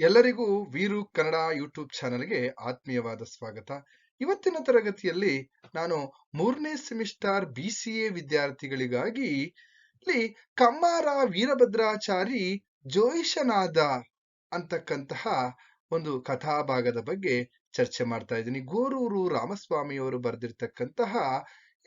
ಎಲ್ಲರಿಗೂ ವೀರು ಕನ್ನಡ ಯೂಟ್ಯೂಬ್ ಚಾನೆಲ್ಗೆ ಆತ್ಮೀಯವಾದ ಸ್ವಾಗತ. ಇವತ್ತಿನ ತರಗತಿಯಲ್ಲಿ ನಾನು ಮೂರನೇ ಸೆಮಿಸ್ಟರ್ ಬಿ ಸಿ ಎ ವಿದ್ಯಾರ್ಥಿಗಳಿಗಾಗಿ ಇಲ್ಲಿ ಕಮ್ಮಾರ ವೀರಭದ್ರಾಚಾರಿ ಜೋಯಿಷನಾದ ಅಂತಕ್ಕಂತಹ ಒಂದು ಕಥಾಭಾಗದ ಬಗ್ಗೆ ಚರ್ಚೆ ಮಾಡ್ತಾ ಇದ್ದೀನಿ. ಗೋರೂರು ರಾಮಸ್ವಾಮಿಯವರು ಬರೆದಿರ್ತಕ್ಕಂತಹ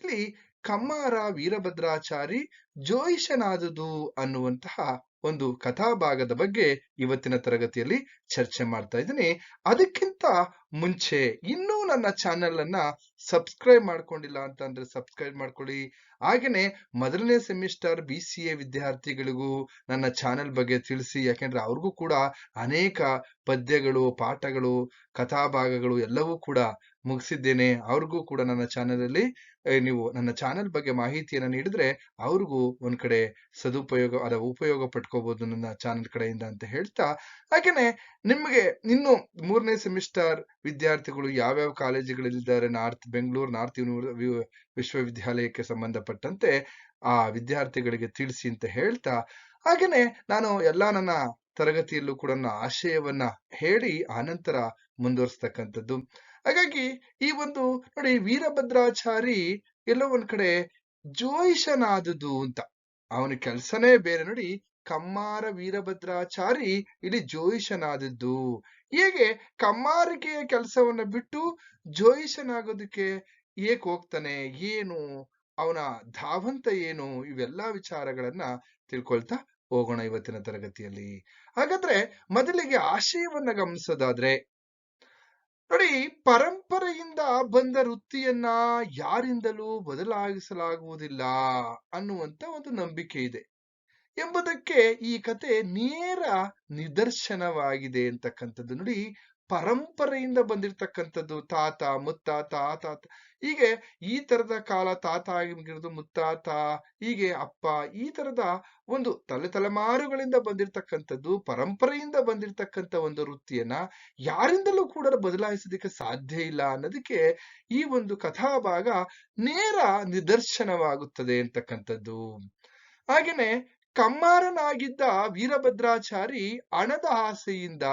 ಇಲ್ಲಿ ಕಮ್ಮಾರ ವೀರಭದ್ರಾಚಾರಿ ಜೋಯಿಷನಾದುದು ಅನ್ನುವಂತಹ ಒಂದು ಕಥಾಭಾಗದ ಬಗ್ಗೆ ಇವತ್ತಿನ ತರಗತಿಯಲ್ಲಿ ಚರ್ಚೆ ಮಾಡ್ತಾ ಇದ್ದೀನಿ. ಅದಕ್ಕಿಂತ ಮುಂಚೆ ಇನ್ನೂ ನನ್ನ ಚಾನೆಲ್ ಅನ್ನ ಸಬ್ಸ್ಕ್ರೈಬ್ ಮಾಡ್ಕೊಂಡಿಲ್ಲ ಅಂತಂದ್ರೆ ಸಬ್ಸ್ಕ್ರೈಬ್ ಮಾಡ್ಕೊಳ್ಳಿ. ಹಾಗೇನೆ ಮೊದಲನೇ ಸೆಮಿಸ್ಟರ್ ಬಿ ಸಿ ಎ ವಿದ್ಯಾರ್ಥಿಗಳಿಗೂ ನನ್ನ ಚಾನೆಲ್ ಬಗ್ಗೆ ತಿಳಿಸಿ. ಯಾಕೆಂದ್ರೆ ಅವ್ರಿಗೂ ಕೂಡ ಅನೇಕ ಪದ್ಯಗಳು, ಪಾಠಗಳು, ಕಥಾಭಾಗಗಳು ಎಲ್ಲವೂ ಕೂಡ ಮುಗಿಸಿದ್ದೇನೆ. ಅವ್ರಿಗೂ ಕೂಡ ನನ್ನ ಚಾನೆಲ್ ಅಲ್ಲಿ ನೀವು ನನ್ನ ಚಾನೆಲ್ ಬಗ್ಗೆ ಮಾಹಿತಿಯನ್ನು ನೀಡಿದ್ರೆ ಅವ್ರಿಗೂ ಒಂದ್ ಕಡೆ ಸದುಪಯೋಗ ಅದ ಉಪಯೋಗ ಪಟ್ಕೋಬಹುದು ನನ್ನ ಚಾನೆಲ್ ಕಡೆಯಿಂದ ಅಂತ ಹೇಳ್ತಾ. ಹಾಗೇನೆ ನಿಮಗೆ ಇನ್ನು ಮೂರನೇ ಸೆಮಿಸ್ಟರ್ ವಿದ್ಯಾರ್ಥಿಗಳು ಯಾವ್ಯಾವ ಕಾಲೇಜುಗಳಿದ್ದಾರೆ ನಾರ್ತ್ ಬೆಂಗಳೂರು ನಾರ್ತ್ ಯೂನಿವರ್ ವಿಶ್ವವಿದ್ಯಾಲಯಕ್ಕೆ ಸಂಬಂಧಪಟ್ಟಂತೆ ಆ ವಿದ್ಯಾರ್ಥಿಗಳಿಗೆ ತಿಳಿಸಿ ಅಂತ ಹೇಳ್ತಾ, ಹಾಗೇನೆ ನಾನು ಎಲ್ಲಾ ನನ್ನ ತರಗತಿಯಲ್ಲೂ ಕೂಡ ಆಶಯವನ್ನ ಹೇಳಿ ಆನಂತರ ಮುಂದುವರಿಸ್ತಕ್ಕಂಥದ್ದು. ಹಾಗಾಗಿ ಈ ಒಂದು ನೋಡಿ ವೀರಭದ್ರಾಚಾರಿ ಎಲ್ಲೋ ಒಂದ್ ಕಡೆ ಜೋಯಿಷನಾದುದು ಅಂತ. ಅವನ ಕೆಲ್ಸನೇ ಬೇರೆ. ನೋಡಿ ಕಮ್ಮಾರ ವೀರಭದ್ರಾಚಾರಿ ಇಲ್ಲಿ ಜೋಯಿಷನಾದದ್ದು ಹೇಗೆ ಕಮ್ಮಾರಿಕೆಯ ಕೆಲಸವನ್ನ ಬಿಟ್ಟು ಜೋಯಿಷನಾಗೋದಕ್ಕೆ ಏಕೆ ಹೋಗ್ತಾನೆ? ಏನು? ಅವನ ಧಾವಂತ ಏನು? ಇವೆಲ್ಲ ವಿಚಾರಗಳನ್ನ ತಿಳ್ಕೊಳ್ತಾ ಹೋಗೋಣ ಇವತ್ತಿನ ತರಗತಿಯಲ್ಲಿ. ಹಾಗಾದ್ರೆ ಮೊದಲಿಗೆ ಆಶಯವನ್ನ ಗಮನಿಸೋದಾದ್ರೆ, ನೋಡಿ ಪರಂಪರೆಯಿಂದ ಬಂದ ವೃತ್ತಿಯನ್ನ ಯಾರಿಂದಲೂ ಬದಲಾಯಿಸಲಾಗುವುದಿಲ್ಲ ಅನ್ನುವಂತ ಒಂದು ನಂಬಿಕೆ ಇದೆ. ಎಂಬುದಕ್ಕೆ ಈ ಕತೆ ನೇರ ನಿದರ್ಶನವಾಗಿದೆ ಅಂತಕ್ಕಂಥದ್ದು. ನೋಡಿ, ಪರಂಪರೆಯಿಂದ ಬಂದಿರತಕ್ಕಂಥದ್ದು ತಾತ, ಮುತ್ತಾತ ತಾತ ಹೀಗೆ ಈ ತರದ ಕಾಲ ತಾತ ಆಗಿರೋದು ಮುತ್ತಾತ, ಹೀಗೆ ಅಪ್ಪ, ಈ ತರದ ಒಂದು ತಲೆ ತಲೆಮಾರುಗಳಿಂದ ಬಂದಿರತಕ್ಕಂಥದ್ದು, ಪರಂಪರೆಯಿಂದ ಬಂದಿರತಕ್ಕಂಥ ಒಂದು ವೃತ್ತಿಯನ್ನ ಯಾರಿಂದಲೂ ಕೂಡ ಬದಲಾಯಿಸೋದಕ್ಕೆ ಸಾಧ್ಯ ಇಲ್ಲ ಅನ್ನೋದಕ್ಕೆ ಈ ಒಂದು ಕಥಾಭಾಗ ನೇರ ನಿದರ್ಶನವಾಗುತ್ತದೆ ಅಂತಕ್ಕಂಥದ್ದು. ಹಾಗೇನೆ ಕಮ್ಮಾರನಾಗಿದ್ದ ವೀರಭದ್ರಾಚಾರಿ ಹಣದ ಆಸೆಯಿಂದ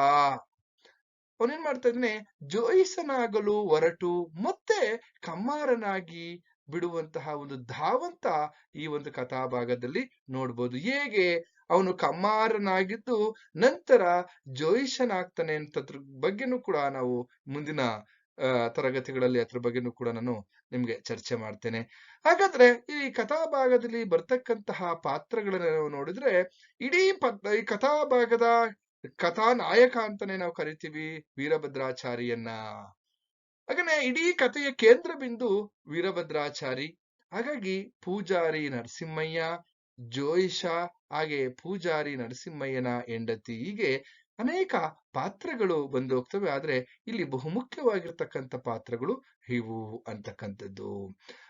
ಅವನೇನ್ ಮಾಡ್ತಾ ಇದ್ದಾನೆ? ಜೋಯಿಸನಾಗಲು ಹೊರಟು ಮತ್ತೆ ಕಮ್ಮಾರನಾಗಿ ಬಿಡುವಂತಹ ಒಂದು ಧಾವಂತ ಈ ಒಂದು ಕಥಾಭಾಗದಲ್ಲಿ ನೋಡ್ಬೋದು. ಹೇಗೆ? ಅವನು ಕಮ್ಮಾರನಾಗಿದ್ದು ನಂತರ ಜೋಯಿಸನಾಗ್ತಾನೆ ಅಂತದ್ರ ಬಗ್ಗೆನೂ ಕೂಡ ನಾವು ಮುಂದಿನ ತರಗತಿಗಳಲ್ಲಿ ಅದ್ರ ಬಗ್ಗೆನೂ ಕೂಡ ನಾನು ನಿಮ್ಗೆ ಚರ್ಚೆ ಮಾಡ್ತೇನೆ. ಹಾಗಾದ್ರೆ ಈ ಕಥಾಭಾಗದಲ್ಲಿ ಬರ್ತಕ್ಕಂತಹ ಪಾತ್ರಗಳನ್ನ ನಾವು ನೋಡಿದ್ರೆ ಇಡೀ ಈ ಕಥಾಭಾಗದ ಕಥಾನಾಯಕ ಅಂತಾನೆ ನಾವು ಕರಿತೀವಿ ವೀರಭದ್ರಾಚಾರಿಯನ್ನ. ಹಾಗನೆ ಇಡೀ ಕಥೆಯ ಕೇಂದ್ರ ಬಿಂದು ವೀರಭದ್ರಾಚಾರಿ. ಹಾಗಾಗಿ ಪೂಜಾರಿ ನರಸಿಂಹಯ್ಯ ಜೋಯಿಷ ಹಾಗೆ ಪೂಜಾರಿ ನರಸಿಂಹಯ್ಯನ ಹೆಂಡತಿ ಹೀಗೆ ಅನೇಕ ಪಾತ್ರಗಳು ಬಂದು ಹೋಗ್ತವೆ. ಆದರೆ ಇಲ್ಲಿ ಬಹುಮುಖ್ಯವಾಗಿರ್ತಕ್ಕಂಥ ಪಾತ್ರಗಳು ಇವು ಅಂತಕ್ಕಂಥದ್ದು.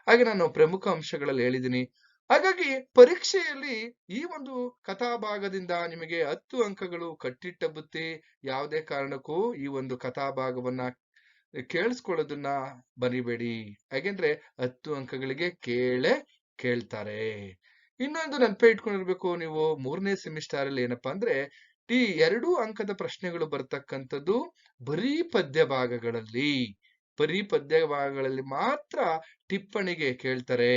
ಹಾಗೆ ನಾನು ಪ್ರಮುಖ ಅಂಶಗಳಲ್ಲಿ ಹೇಳಿದ್ದೀನಿ. ಹಾಗಾಗಿ ಪರೀಕ್ಷೆಯಲ್ಲಿ ಈ ಒಂದು ಕಥಾಭಾಗದಿಂದ ನಿಮಗೆ ಹತ್ತು ಅಂಕಗಳು ಕಟ್ಟಿಟ್ಟ ಬುತ್ತಿ ಯಾವುದೇ ಕಾರಣಕ್ಕೂ ಈ ಒಂದು ಕಥಾಭಾಗವನ್ನ ಕೇಳಿಸ್ಕೊಳ್ಳೋದನ್ನ ಬರಿಬೇಡಿ ಹಾಗೆಂದ್ರೆ ಹತ್ತು ಅಂಕಗಳಿಗೆ ಕೇಳೇ ಕೇಳ್ತಾರೆ. ಇನ್ನೊಂದು ನೆನಪೇ ಇಟ್ಕೊಂಡಿರ್ಬೇಕು ನೀವು. ಮೂರನೇ ಸೆಮಿಸ್ಟರ್ ಅಲ್ಲಿ ಏನಪ್ಪಾ ಅಂದ್ರೆ ಈ ಎರಡೂ ಅಂಕದ ಪ್ರಶ್ನೆಗಳು ಬರ್ತಕ್ಕಂಥದ್ದು ಬರೀ ಪದ್ಯ ಭಾಗಗಳಲ್ಲಿ ಬರೀ ಪದ್ಯ ಭಾಗಗಳಲ್ಲಿ ಮಾತ್ರ ಟಿಪ್ಪಣಿಗೆ ಕೇಳ್ತಾರೆ.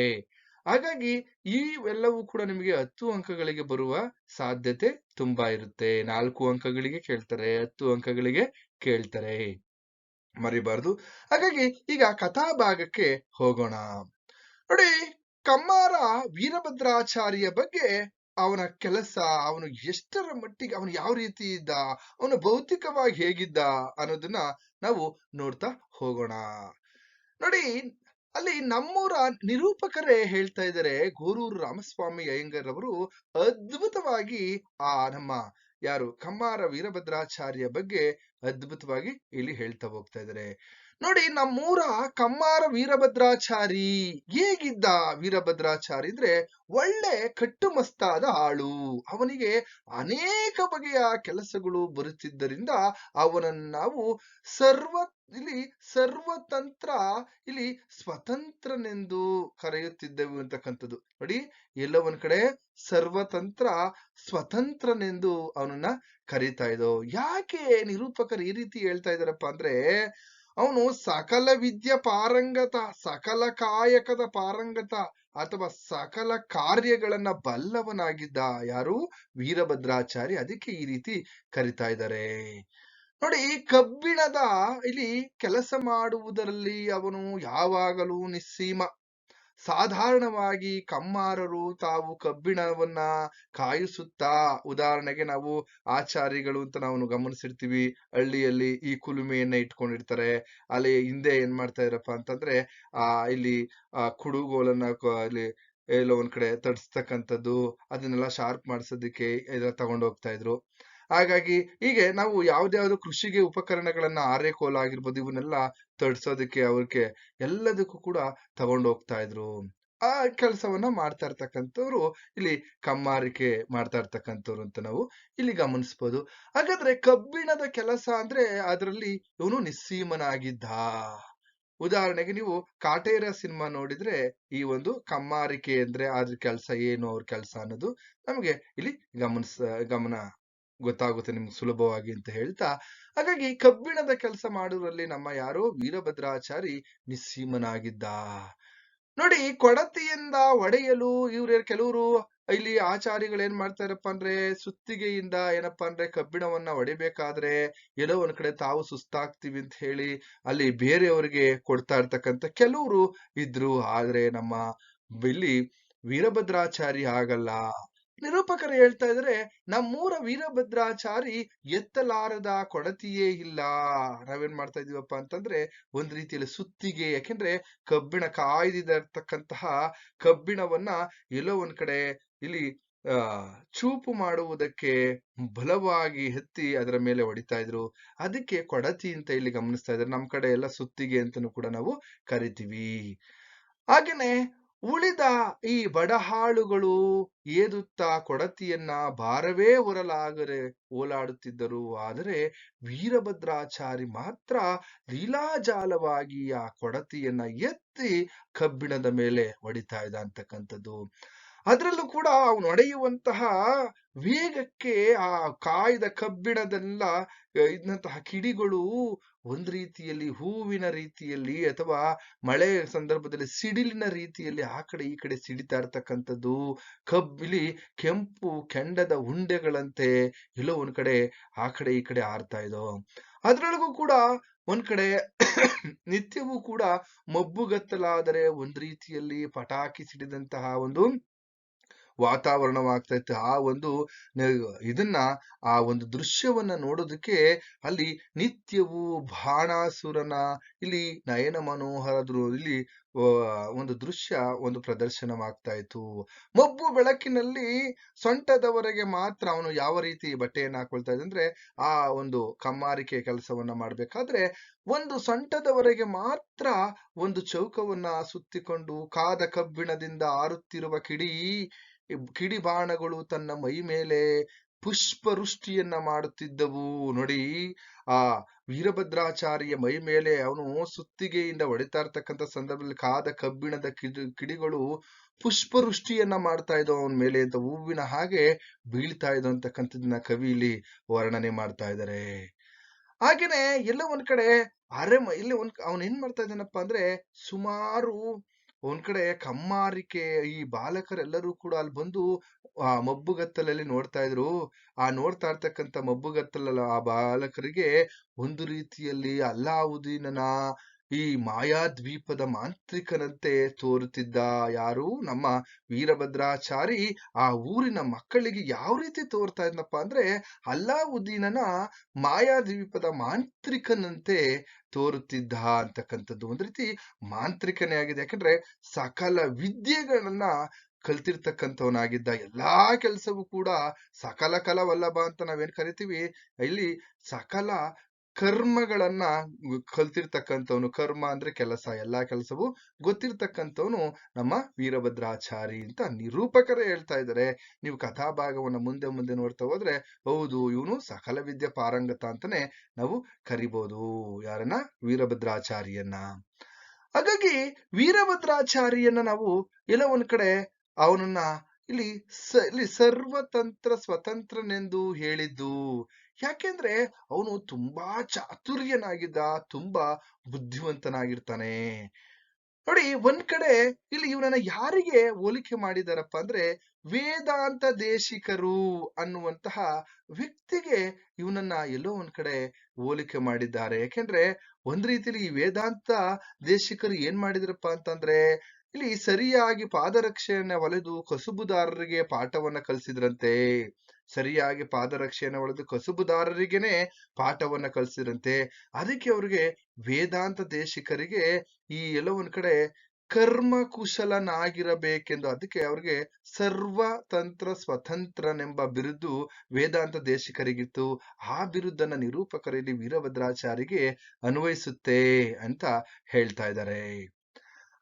ಹಾಗಾಗಿ ಈ ಎಲ್ಲವೂ ಕೂಡ ನಿಮಗೆ ಹತ್ತು ಅಂಕಗಳಿಗೆ ಬರುವ ಸಾಧ್ಯತೆ ತುಂಬಾ ಇರುತ್ತೆ. ನಾಲ್ಕು ಅಂಕಗಳಿಗೆ ಕೇಳ್ತಾರೆ, ಹತ್ತು ಅಂಕಗಳಿಗೆ ಕೇಳ್ತಾರೆ. ಮರಿಬಾರ್ದು. ಹಾಗಾಗಿ ಈಗ ಕಥಾ ಭಾಗಕ್ಕೆ ಹೋಗೋಣ. ನೋಡಿ, ಕಮ್ಮಾರ ವೀರಭದ್ರಾಚಾರ್ಯ ಬಗ್ಗೆ ಅವನ ಕೆಲಸ, ಅವನು ಎಷ್ಟರ ಮಟ್ಟಿಗೆ, ಅವನು ಯಾವ ರೀತಿ ಇದ್ದ, ಅವನು ಭೌತಿಕವಾಗಿ ಹೇಗಿದ್ದ ಅನ್ನೋದನ್ನ ನಾವು ನೋಡ್ತಾ ಹೋಗೋಣ. ನೋಡಿ, ಅಲ್ಲಿ ನಮ್ಮೂರ ನಿರೂಪಕರೇ ಹೇಳ್ತಾ ಇದ್ದಾರೆ, ಗೋರೂರು ರಾಮಸ್ವಾಮಿ ಅಯ್ಯಂಗರ್ ಅವರು ಅದ್ಭುತವಾಗಿ ಆ ನಮ್ಮ ಯಾರು, ಕಮ್ಮಾರ ವೀರಭದ್ರಾಚಾರ್ಯ ಬಗ್ಗೆ ಅದ್ಭುತವಾಗಿ ಇಲ್ಲಿ ಹೇಳ್ತಾ ಹೋಗ್ತಾ ಇದ್ದಾರೆ. ನೋಡಿ ನಮ್ಮೂರ ಕಮ್ಮಾರ ವೀರಭದ್ರಾಚಾರಿ ಹೇಗಿದ್ದ ವೀರಭದ್ರಾಚಾರಿ ಅಂದ್ರೆ ಒಳ್ಳೆ ಕಟ್ಟುಮಸ್ತಾದ ಆಳು. ಅವನಿಗೆ ಅನೇಕ ಬಗೆಯ ಕೆಲಸಗಳು ಬರುತ್ತಿದ್ದರಿಂದ ಅವನನ್ನು ನಾವು ಸರ್ವ, ಇಲ್ಲಿ ಸರ್ವತಂತ್ರ, ಇಲ್ಲಿ ಸ್ವತಂತ್ರನೆಂದು ಕರೆಯುತ್ತಿದ್ದೆವು ಅಂತಕ್ಕಂಥದ್ದು. ನೋಡಿ ಎಲ್ಲ ಒಂದ್ ಕಡೆ ಸರ್ವತಂತ್ರ, ಸ್ವತಂತ್ರನೆಂದು ಅವನನ್ನ ಕರೀತಾ ಇದ್ದೋ. ಯಾಕೆ ನಿರೂಪಕರು ಈ ರೀತಿ ಹೇಳ್ತಾ ಇದಾರಪ್ಪ ಅಂದ್ರೆ ಅವನು ಸಕಲ ವಿದ್ಯ ಪಾರಂಗತ, ಸಕಲ ಕಾಯಕದ ಪಾರಂಗತ ಅಥವಾ ಸಕಲ ಕಾರ್ಯಗಳನ್ನ ಬಲ್ಲವನಾಗಿದ್ದ ಯಾರು? ವೀರಭದ್ರಾಚಾರಿ ಅದಕ್ಕೆ ಈ ರೀತಿ ಕರಿತಾ ಇದ್ದಾರೆ. ನೋಡಿ ಕಬ್ಬಿಣದ ಇಲ್ಲಿ ಕೆಲಸ ಮಾಡುವುದರಲ್ಲಿ ಅವನು ಯಾವಾಗಲೂ ನಿಸ್ಸೀಮ. ಸಾಧಾರಣವಾಗಿ ಕಮ್ಮಾರರು ತಾವು ಕಬ್ಬಿಣವನ್ನ ಕಾಯಿಸುತ್ತಾ, ಉದಾಹರಣೆಗೆ ನಾವು ಆಚಾರಿಗಳು ಅಂತ ನಾವು ಗಮನಿಸಿರ್ತೀವಿ. ಹಳ್ಳಿಯಲ್ಲಿ ಈ ಕುಲುಮೆಯನ್ನ ಇಟ್ಕೊಂಡಿರ್ತಾರೆ. ಅಲ್ಲಿ ಹಿಂದೆ ಏನ್ ಮಾಡ್ತಾ ಇರಪ್ಪ ಅಂತಂದ್ರೆ, ಆ, ಇಲ್ಲಿ, ಆ, ಕುಡುಗೋಲನ್ನ ಅಲ್ಲಿ ಎಲ್ಲೋ ಒಂದ್ ಕಡೆ ತಡಿಸ್ತಕ್ಕಂಥದ್ದು, ಅದನ್ನೆಲ್ಲ ಶಾರ್ಪ್ ಮಾಡಿಸೋದಕ್ಕೆ ಎಲ್ಲ ತಗೊಂಡ್ ಹೋಗ್ತಾ ಇದ್ರು. ಹಾಗಾಗಿ ಹೀಗೆ ನಾವು ಯಾವ್ದ್ಯಾವ್ದು ಕೃಷಿಗೆ ಉಪಕರಣಗಳನ್ನ ಆರೆಕೋಲ ಆಗಿರ್ಬೋದು, ಇವನ್ನೆಲ್ಲ ತಡ್ಸೋದಕ್ಕೆ ಅವ್ರಿಗೆ ಎಲ್ಲದಕ್ಕೂ ಕೂಡ ತಗೊಂಡು ಹೋಗ್ತಾ ಇದ್ರು. ಆ ಕೆಲಸವನ್ನ ಮಾಡ್ತಾ ಇರ್ತಕ್ಕಂಥವ್ರು ಇಲ್ಲಿ ಕಮ್ಮಾರಿಕೆ ಮಾಡ್ತಾ ಇರ್ತಕ್ಕಂಥವ್ರು ಅಂತ ನಾವು ಇಲ್ಲಿ ಗಮನಿಸ್ಬೋದು. ಹಾಗಾದ್ರೆ ಕಬ್ಬಿಣದ ಕೆಲಸ ಅಂದ್ರೆ ಅದರಲ್ಲಿ ಇವನು ನಿಸ್ಸೀಮನಾಗಿದ್ದ. ಉದಾಹರಣೆಗೆ ನೀವು ಕಾಟೇರ ಸಿನಿಮಾ ನೋಡಿದ್ರೆ ಈ ಒಂದು ಕಮ್ಮಾರಿಕೆ ಅಂದ್ರೆ ಅದ್ರ ಕೆಲಸ ಏನು, ಅವ್ರ ಕೆಲಸ ಅನ್ನೋದು ನಮಗೆ ಇಲ್ಲಿ ಗಮನಿಸ, ಗಮನ ಗೊತ್ತಾಗುತ್ತೆ ನಿಮ್ಗೆ ಸುಲಭವಾಗಿ ಅಂತ ಹೇಳ್ತಾ, ಹಾಗಾಗಿ ಕಬ್ಬಿಣದ ಕೆಲಸ ಮಾಡುವಲ್ಲಿ ನಮ್ಮ ಯಾರೋ ವೀರಭದ್ರಾಚಾರಿ ನಿಸ್ಸೀಮನಾಗಿದ್ದ. ನೋಡಿ ಕೊಡತಿಯಿಂದ ಒಡೆಯಲು ಇವ್ರ ಕೆಲವರು ಇಲ್ಲಿ ಆಚಾರಿಗಳು ಏನ್ ಮಾಡ್ತಾರಪ್ಪ ಅಂದ್ರೆ ಸುತ್ತಿಗೆಯಿಂದ ಏನಪ್ಪ ಅಂದ್ರೆ ಕಬ್ಬಿಣವನ್ನ ಒಡಿಬೇಕಾದ್ರೆ ಎಲ್ಲೋ ಒಂದ್ ಕಡೆ ತಾವು ಸುಸ್ತಾಗ್ತೀವಿ ಅಂತ ಹೇಳಿ ಅಲ್ಲಿ ಬೇರೆಯವರಿಗೆ ಕೊಡ್ತಾ ಇರ್ತಕ್ಕಂಥ ಕೆಲವರು ಇದ್ರು. ಆದ್ರೆ ನಮ್ಮ ಇಲ್ಲಿ ವೀರಭದ್ರಾಚಾರಿ ಆಗಲ್ಲ ನಿರೂಪಕರು ಹೇಳ್ತಾ ಇದ್ರೆ, ನಮ್ಮೂರ ವೀರಭದ್ರಾಚಾರಿ ಎತ್ತಲಾರದ ಕೊಡತಿಯೇ ಇಲ್ಲ. ನಾವೇನ್ ಮಾಡ್ತಾ ಇದೀವಪ್ಪ ಅಂತಂದ್ರೆ, ಒಂದ್ ರೀತಿಯಲ್ಲಿ ಸುತ್ತಿಗೆ, ಯಾಕೆಂದ್ರೆ ಕಬ್ಬಿಣ ಕಾಯ್ದಿರತಕ್ಕಂತಹ ಕಬ್ಬಿಣವನ್ನ ಎಲ್ಲೋ ಒಂದ್ ಕಡೆ ಇಲ್ಲಿ ಚೂಪು ಮಾಡುವುದಕ್ಕೆ ಬಲವಾಗಿ ಎತ್ತಿ ಅದರ ಮೇಲೆ ಹೊಡಿತಾ ಇದ್ರು. ಅದಕ್ಕೆ ಕೊಡತಿ ಅಂತ ಇಲ್ಲಿ ಗಮನಿಸ್ತಾ ಇದ್ರೆ, ನಮ್ ಕಡೆ ಎಲ್ಲ ಸುತ್ತಿಗೆ ಅಂತನೂ ಕೂಡ ನಾವು ಕರಿತೀವಿ. ಹಾಗೇನೆ ಉಳಿದ ಈ ಬಡಹಾಳುಗಳು ಏದುತ್ತಾ ಕೊಡತಿಯನ್ನ ಭಾರವೇ ಹೊರಲಾಗರೆ ಓಲಾಡುತ್ತಿದ್ದರು. ಆದರೆ ವೀರಭದ್ರಾಚಾರಿ ಮಾತ್ರ ಲೀಲಾಜಾಲವಾಗಿ ಆ ಕೊಡತಿಯನ್ನ ಎತ್ತಿ ಕಬ್ಬಿಣದ ಮೇಲೆ ಹೊಡಿತಾ ಇದ್ದ ಅಂತಕ್ಕಂಥದ್ದು. ಅದರಲ್ಲೂ ಕೂಡ ಅವನು ಹೊಡೆಯುವಂತಹ ವೇಗಕ್ಕೆ ಆ ಕಾಯ್ದ ಕಬ್ಬಿಣದೆಲ್ಲ, ಇದ್ದಂತಹ ಕಿಡಿಗಳು ಒಂದ್ ರೀತಿಯಲ್ಲಿ, ಹೂವಿನ ರೀತಿಯಲ್ಲಿ ಅಥವಾ ಮಳೆ ಸಂದರ್ಭದಲ್ಲಿ ಸಿಡಿಲಿನ ರೀತಿಯಲ್ಲಿ ಆ ಕಡೆ ಈ ಕಡೆ ಸಿಡಿತಾ ಇರ್ತಕ್ಕಂಥದ್ದು. ಕಬ್ಬಿಲಿ ಕೆಂಪು ಕೆಂಡದ ಉಂಡೆಗಳಂತೆ ಎಲ್ಲೋ ಒಂದ್ ಕಡೆ ಆ ಕಡೆ ಈ ಕಡೆ ಆರ್ತಾ ಇದೋ. ಅದ್ರೊಳಗೂ ಕೂಡ ಒಂದ್ ಕಡೆ ನಿತ್ಯವೂ ಕೂಡ ಮಬ್ಬುಗತ್ತಲಾದರೆ ಒಂದ್ ರೀತಿಯಲ್ಲಿ ಪಟಾಕಿ ಸಿಡಿದಂತಹ ಒಂದು ವಾತಾವರಣವಾಗ್ತಾ ಇತ್ತು ಆ ಒಂದು ಇದನ್ನ, ಆ ಒಂದು ದೃಶ್ಯವನ್ನ ನೋಡೋದಕ್ಕೆ ಅಲ್ಲಿ ನಿತ್ಯವೂ ಬಾಣಾಸುರನ, ಇಲ್ಲಿ ನಯನ ಮನೋಹರ ಇಲ್ಲಿ ಒಂದು ದೃಶ್ಯ, ಒಂದು ಪ್ರದರ್ಶನವಾಗ್ತಾ ಇತ್ತು ಮಬ್ಬು ಬೆಳಕಿನಲ್ಲಿ ಸೊಂಟದವರೆಗೆ ಮಾತ್ರ ಅವನು ಯಾವ ರೀತಿ ಬಟ್ಟೆಯನ್ನು ಹಾಕೊಳ್ತಾ ಇದ್ದಂದ್ರೆ ಆ ಒಂದು ಕಮ್ಮಾರಿಕೆ ಕೆಲಸವನ್ನ ಮಾಡ್ಬೇಕಾದ್ರೆ, ಒಂದು ಸೊಂಟದವರೆಗೆ ಮಾತ್ರ ಒಂದು ಚೌಕವನ್ನ ಸುತ್ತಿಕೊಂಡು, ಕಾದ ಕಬ್ಬಿಣದಿಂದ ಆರುತ್ತಿರುವ ಕಿಡಿ ಕಿಡಿ ಬಾಣಗಳು ತನ್ನ ಮೈ ಮೇಲೆ ಪುಷ್ಪವೃಷ್ಟಿಯನ್ನ ಮಾಡುತ್ತಿದ್ದವು. ನೋಡಿ, ಆ ವೀರಭದ್ರಾಚಾರ್ಯ ಮೈ ಮೇಲೆ ಅವನು ಸುತ್ತಿಗೆಯಿಂದ ಹೊಡಿತಾ ಇರ್ತಕ್ಕಂಥ ಸಂದರ್ಭದಲ್ಲಿ ಕಾದ ಕಬ್ಬಿಣದ ಕಿಡಿ, ಕಿಡಿಗಳು ಪುಷ್ಪವೃಷ್ಟಿಯನ್ನ ಮಾಡ್ತಾ ಇದ್ದವು. ಅವನ ಮೇಲೆ ಅಂತ ಹೂವಿನ ಹಾಗೆ ಬೀಳ್ತಾ ಇದ್ದವು ಅಂತಕ್ಕಂಥದ್ದನ್ನ ಇಲ್ಲಿ ವರ್ಣನೆ ಮಾಡ್ತಾ ಇದ್ದಾರೆ. ಹಾಗೇನೆ ಎಲ್ಲ ಒಂದ್ ಕಡೆ ಅರೆ ಇಲ್ಲಿ ಒಂದ್ ಅವನ್ ಏನ್ ಮಾಡ್ತಾ ಇದ್ದಾನಪ್ಪ ಅಂದ್ರೆ ಸುಮಾರು ಒಂದ್ ಕಡೆ ಕಮ್ಮಾರಿಕೆ, ಈ ಬಾಲಕರೆಲ್ಲರೂ ಕೂಡ ಅಲ್ಲಿ ಬಂದು, ಆ ಮಬ್ಬುಗತ್ತಲಲ್ಲಿ ನೋಡ್ತಾ ಇದ್ರು. ಆ ನೋಡ್ತಾ ಇರ್ತಕ್ಕಂತ ಮಬ್ಬುಗತ್ತಲಲ್ಲ ಆ ಬಾಲಕರಿಗೆ ಒಂದು ರೀತಿಯಲ್ಲಿ ಅಲ್ಲಾವುದ್ದೀನನ ಈ ಮಾಯಾದ್ವೀಪದ ಮಾಂತ್ರಿಕನಂತೆ ತೋರುತ್ತಿದ್ದ ಯಾರು? ನಮ್ಮ ವೀರಭದ್ರಾಚಾರಿ ಆ ಊರಿನ ಮಕ್ಕಳಿಗೆ ಯಾವ ರೀತಿ ತೋರ್ತಾ ಇದ್ನಪ್ಪ ಅಂದ್ರೆ ಅಲ್ಲಾವುದ್ದೀನನ ಮಾಯಾದ್ವೀಪದ ಮಾಂತ್ರಿಕನಂತೆ ತೋರುತ್ತಿದ್ದ ಅಂತಕ್ಕಂಥದ್ದು ಒಂದ್ ರೀತಿ ಮಾಂತ್ರಿಕನೇ ಆಗಿದೆ. ಯಾಕಂದ್ರೆ ಸಕಲ ವಿದ್ಯೆಗಳನ್ನ ಕಲ್ತಿರ್ತಕ್ಕಂಥವನಾಗಿದ್ದ ಎಲ್ಲಾ ಕೆಲಸವೂ ಕೂಡ ಸಕಲ ಕಲ ವಲ್ಲಭ ಅಂತ ನಾವೇನ್ ಕರಿತೀವಿ? ಇಲ್ಲಿ ಸಕಲ ಕರ್ಮಗಳನ್ನ ಕಲ್ತಿರ್ತಕ್ಕಂಥವನು ಕರ್ಮ ಅಂದ್ರೆ ಕೆಲಸ, ಎಲ್ಲಾ ಕೆಲಸವು ಗೊತ್ತಿರ್ತಕ್ಕಂಥವನು ನಮ್ಮ ವೀರಭದ್ರಾಚಾರಿ ಅಂತ ನಿರೂಪಕರೇ ಹೇಳ್ತಾ ಇದ್ದಾರೆ. ನೀವು ಕಥಾಭಾಗವನ್ನ ಮುಂದೆ ಮುಂದೆ ನೋಡ್ತಾ ಹೋದ್ರೆ, ಹೌದು, ಇವನು ಸಕಲ ವಿದ್ಯೆ ಪಾರಂಗತ ಅಂತಾನೆ ನಾವು ಕರಿಬಹುದು ಯಾರನ್ನ? ವೀರಭದ್ರಾಚಾರಿಯನ್ನ. ಹಾಗಾಗಿ ವೀರಭದ್ರಾಚಾರಿಯನ್ನ ನಾವು ಎಲ್ಲ ಒಂದ್ ಕಡೆ ಅವನನ್ನ ಇಲ್ಲಿ ಇಲ್ಲಿ ಸರ್ವತಂತ್ರ, ಸ್ವತಂತ್ರನೆಂದು ಹೇಳಿದ್ದು. ಯಾಕೆಂದ್ರೆ ಅವನು ತುಂಬಾ ಚಾತುರ್ಯನಾಗಿದ್ದ, ತುಂಬಾ ಬುದ್ಧಿವಂತನಾಗಿರ್ತಾನೆ. ನೋಡಿ, ಒಂದ್ ಕಡೆ ಇಲ್ಲಿ ಇವನನ್ನ ಯಾರಿಗೆ ಹೋಲಿಕೆ ಮಾಡಿದಾರಪ್ಪ ಅಂದ್ರೆ ವೇದಾಂತ ದೇಶಿಕರು ಅನ್ನುವಂತಹ ವ್ಯಕ್ತಿಗೆ ಇವನನ್ನ ಎಲ್ಲೋ ಒಂದ್ ಕಡೆ ಹೋಲಿಕೆ ಮಾಡಿದ್ದಾರೆ. ಯಾಕೆಂದ್ರೆ ಒಂದ್ ರೀತಿಲಿ ಈ ವೇದಾಂತ ದೇಶಿಕರು ಏನ್ ಮಾಡಿದ್ರಪ್ಪ ಅಂತಂದ್ರೆ ಇಲ್ಲಿ ಸರಿಯಾಗಿ ಪಾದರಕ್ಷೆಯನ್ನ ಒಲೆದು ಕಸುಬುದಾರರಿಗೆ ಪಾಠವನ್ನ ಕಲಿಸಿದ್ರಂತೆ. ಸರಿಯಾಗಿ ಪಾದರಕ್ಷೆಯನ್ನ ಒಲೆದು ಕಸುಬುದಾರರಿಗೆನೆ ಪಾಠವನ್ನ ಕಲಿಸಿದ್ರಂತೆ. ಅದಕ್ಕೆ ಅವ್ರಿಗೆ ವೇದಾಂತ ದೇಶಿಕರಿಗೆ ಈ ಎಲ್ಲ ಒಂದ್ ಕಡೆ ಕರ್ಮ ಕುಶಲನಾಗಿರಬೇಕೆಂದು ಅದಕ್ಕೆ ಅವ್ರಿಗೆ ಸರ್ವತಂತ್ರ ಸ್ವತಂತ್ರನೆಂಬ ಬಿರುದು ವೇದಾಂತ ದೇಶಿಕರಿಗಿತ್ತು. ಆ ಬಿರುದನ್ನ ನಿರೂಪಕರಲ್ಲಿ ವೀರಭದ್ರಾಚಾರಿಗೆ ಅನ್ವಯಿಸುತ್ತೆ ಅಂತ ಹೇಳ್ತಾ ಇದ್ದಾರೆ.